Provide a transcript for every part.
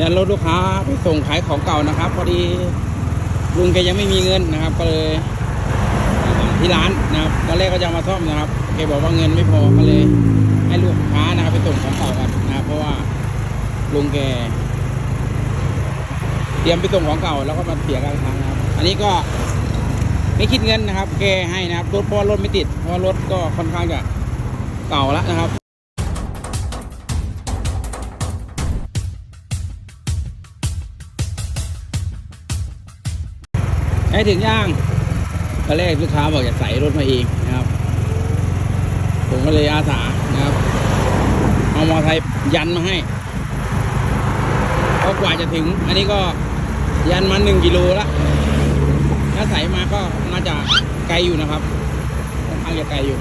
ยันรถลูกค้าไปส่งขายของเก่านะครับ พอดีลุงแกยังไม่มีเงินนะครับ ก็เลยที่ร้านนะครับตอนแรกก็จะมาซ่อมนะครับแกบอกว่าเงินไม่พอก็เลย ให้ลูกค้านะครับไปส่งของเก่ากันนะครับเพราะว่าลุงแกเตรียมไปส่งของเก่าแล้วก็มาเสียการทางนะครับ อันนี้ก็ไม่คิดเงินนะครับ แกให้นะครับรถเพราะว่ารถไม่ติดเพราะรถก็ค่อนข้างจะเก่าแล้วนะครับ ให้ถึงย่างตอนแรกลูกค้าบอกจะใส่รถมาเองนะครับ ผมก็เลยอาสานะครับ เอามอไซค์ยันมาให้ก็กว่าจะถึง อันนี้ก็ยันมาหนึ่งกิโลละถ้าใส่มาก็น่าจะไกลอยู่นะครับค่อนข้างจะไกลอยู่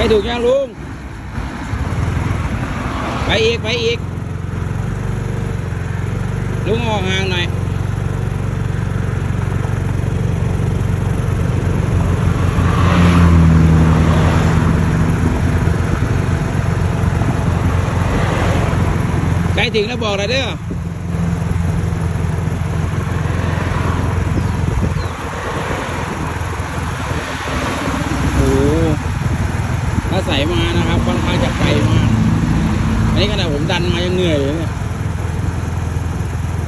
ไปถูกยังลุง ไปอีก ไปอีก ลุงออกห่างหน่อยใกล้ถึงแล้วบอกเลยเด้อ โอ้โหาใส่มานะครับค่อนข้างจะไกลมากอันนี้ขนาดผมดันมายังเหนื่อยเลยเนี่ย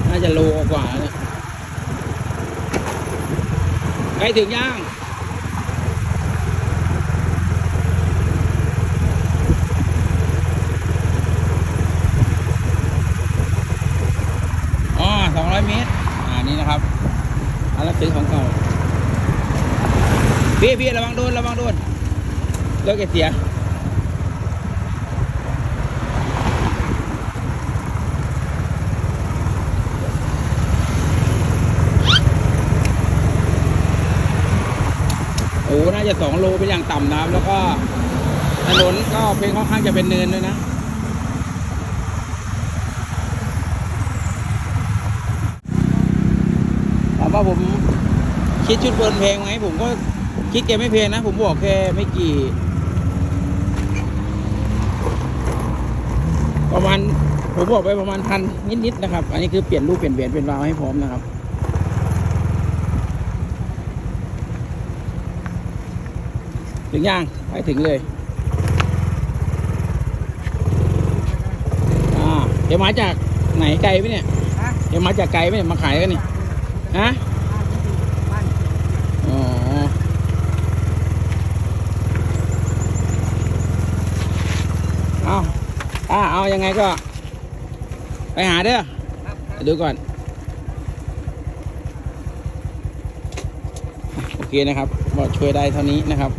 น่าจะโลกว่าเนี่ยใกล้ถึงย่างอ๋อสองร้อยเมตร อ่า นี่นะครับอันรับซื้อของเก่าพี่พี่ระวังโดน ระวังโดน รถแกเสียโอ้น่าจะสองโลเป็นอย่างต่ำนะครับแล้วก็ถนนก็เป็นค่อนข้างจะเป็นเนินด้วยนะถามว่าผมคิดชุดเบิร์นแพงไหมผมก็คิดแกไม่แพงนะ ผมบอกแค่ไม่กี่ ประมาณผมบอกไปประมาณพันนิดๆนะครับ อันนี้คือเปลี่ยนรูปเปลี่ยนเบียนเป็นราวให้พร้อมนะครับถึงย่างไปถึงเลยอ่าเดี๋ยวมาจากไหนไกลไหมเนี่ยฮะเดี๋ยวมาจากไกลไหมเนี่ยมาขายกันนี่ฮะบ้าน อ๋อเอาอ่าเอายังไงก็ ไปหาเด้อดูก่อน โอเคนะครับก็ช่วยได้เท่านี้นะครับ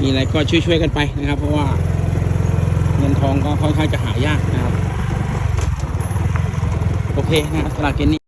มีอะไรก็ช่วยๆกันไปนะครับ เพราะว่าเงินทองก็ค่อนข้างจะหายากนะครับ โอเคนะครับสำหรับเกมนี้